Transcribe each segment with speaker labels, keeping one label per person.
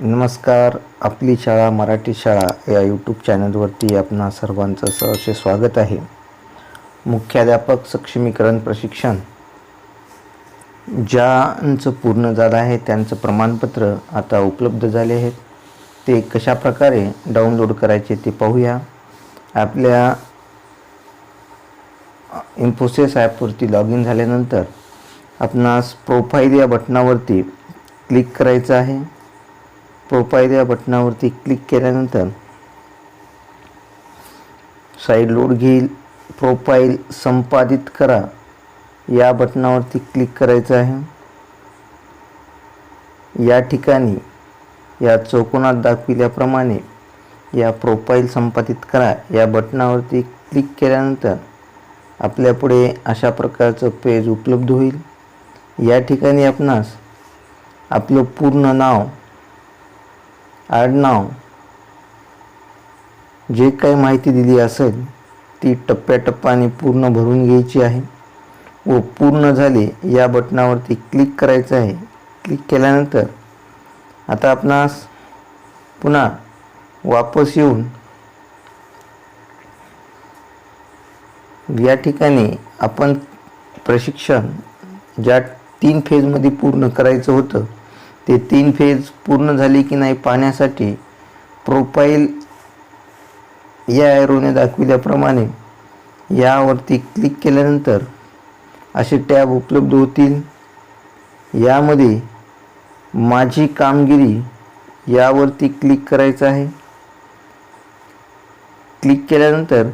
Speaker 1: नमस्कार आपली शाळा मराठी शाळा या यूट्यूब चॅनलवरती आपणा सर्वांचं सहर्ष स्वागत आहे. मुख्याध्यापक सक्षमीकरण प्रशिक्षण. ज्यांचं पूर्ण झालं आहे त्यांचं प्रमाणपत्र आता उपलब्ध झाले आहेत. ते कशाप्रकारे डाउनलोड करायचे ते पाहूया. आपल्या इन्फोसिस ॲपवरती लॉग इन झाल्यानंतर आपणास प्रोफाईल या बटनावरती क्लिक करायचं आहे. प्रोफाईल या बटनावरती क्लिक केल्यानंतर साईड लोड घेईल. प्रोफाईल संपादित करा. या बटनावरती क्लिक करायचं आहे. या ठिकाणी या चौकोनात दाखविल्याप्रमाणे या प्रोफाईल संपादित करा. या बटनावरती क्लिक केल्यानंतर आपल्यापुढे अशा प्रकारचं पेज उपलब्ध होईल. या ठिकाणी आपणास आपलं पूर्ण नाव आडनाव जे काही माहिती दिली असेल ती टप्प्याटप्प्याने पूर्ण भरून घ्यायची आहे. व पूर्ण झाले या बटनावरती क्लिक करायचं आहे. क्लिक केल्यानंतर आता आपणास पुन्हा वापस येऊन या ठिकाणी आपण प्रशिक्षण ज्या तीन फेजमध्ये पूर्ण करायचं होतं ते तीन फेज पूर्ण झाले की नाही पाहण्यासाठी प्रोफाईल या ॲरोने दाखविल्याप्रमाणे यावरती क्लिक केल्यानंतर असे टॅब उपलब्ध होतील. यामध्ये माझी कामगिरी यावरती क्लिक करायचं आहे. क्लिक केल्यानंतर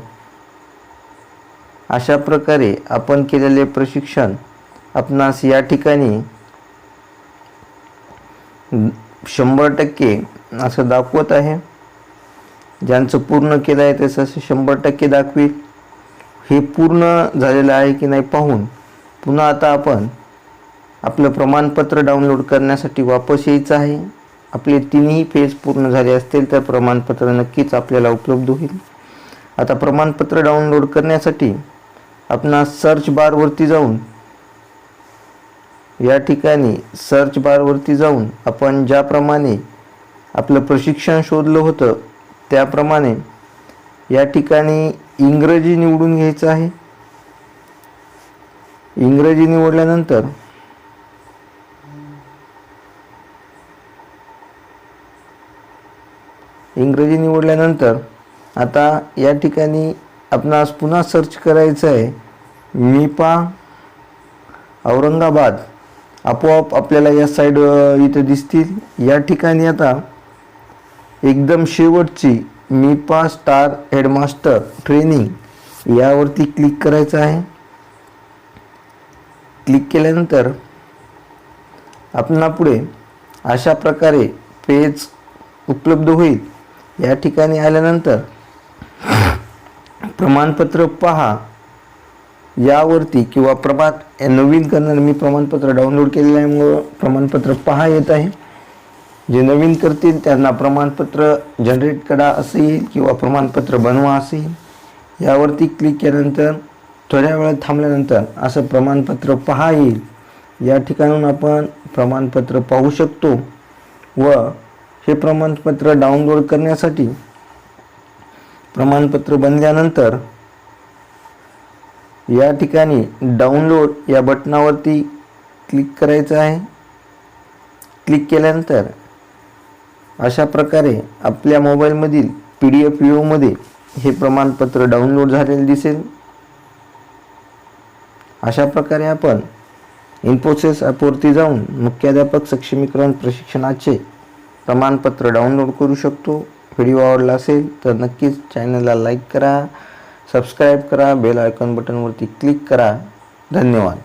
Speaker 1: अशा प्रकारे आपण केलेले प्रशिक्षण आपणास या ठिकाणी शंभर टक्के असं दाखवत आहे. ज्यांचं पूर्ण केलं आहे तसं असं शंभर टक्के दाखवेल. हे पूर्ण झालेलं आहे की नाही पाहून पुन्हा आता आपण आपलं प्रमाणपत्र डाउनलोड करण्यासाठी वापस यायचं आहे. आपले तिन्ही पेज पूर्ण झाले असतील तर प्रमाणपत्र नक्कीच आपल्याला उपलब्ध होईल. आता प्रमाणपत्र डाउनलोड करण्यासाठी आपणा सर्च बारवरती जाऊन या ठिकाणी सर्च बारवरती जाऊन आपण ज्याप्रमाणे आपलं प्रशिक्षण शोधलं होतं त्याप्रमाणे या ठिकाणी इंग्रजी निवडून घ्यायचं आहे. इंग्रजी निवडल्यानंतर इंग्रजी निवडल्यानंतर आता या ठिकाणी आपणास पुन्हा सर्च करायचं आहे. मिपा औरंगाबाद. आपोआप आपल्याला या साईड इथं दिसतील. या ठिकाणी आता एकदम शेवटची मिपा स्टार हेडमास्टर ट्रेनिंग यावरती क्लिक करायचं आहे. क्लिक केल्यानंतर आपणापुढे अशा प्रकारे पेज उपलब्ध होईल. या ठिकाणी आल्यानंतर प्रमाणपत्र पहा. यावरती किंवा प्रमाण नवीन करणार मी प्रमाणपत्र डाउनलोड केलेलं आहे प्रमाणपत्र पहा येत आहे. जे नवीन करतील त्यांना प्रमाणपत्र जनरेट करा असं येईल किंवा प्रमाणपत्र बनवा असं येईल. यावरती क्लिक केल्यानंतर थोड्या वेळात थांबल्यानंतर असं प्रमाणपत्र पहा येईल. या ठिकाणून आपण प्रमाणपत्र पाहू शकतो. व हे प्रमाणपत्र डाउनलोड करण्यासाठी प्रमाणपत्र बनल्यानंतर या ठिकाणी डाउनलोड या बटनावरती क्लिक करायचं आहे. क्लिक केल्यानंतर अशा प्रकारे आपल्या मोबाईलमधील पी डी एफ व्ह्यूमध्ये हे प्रमाणपत्र डाउनलोड झालेले दिसेल. अशा प्रकारे आपण इन्फोसिस ॲपवरती जाऊन मुख्याध्यापक सक्षमीकरण प्रशिक्षणाचे प्रमाणपत्र डाउनलोड करू शकतो. व्हिडिओ आवडला असेल तर नक्कीच चॅनलला लाईक करा. सबस्क्राईब करा बेल आयकॉन बटनवरती क्लिक करा. धन्यवाद.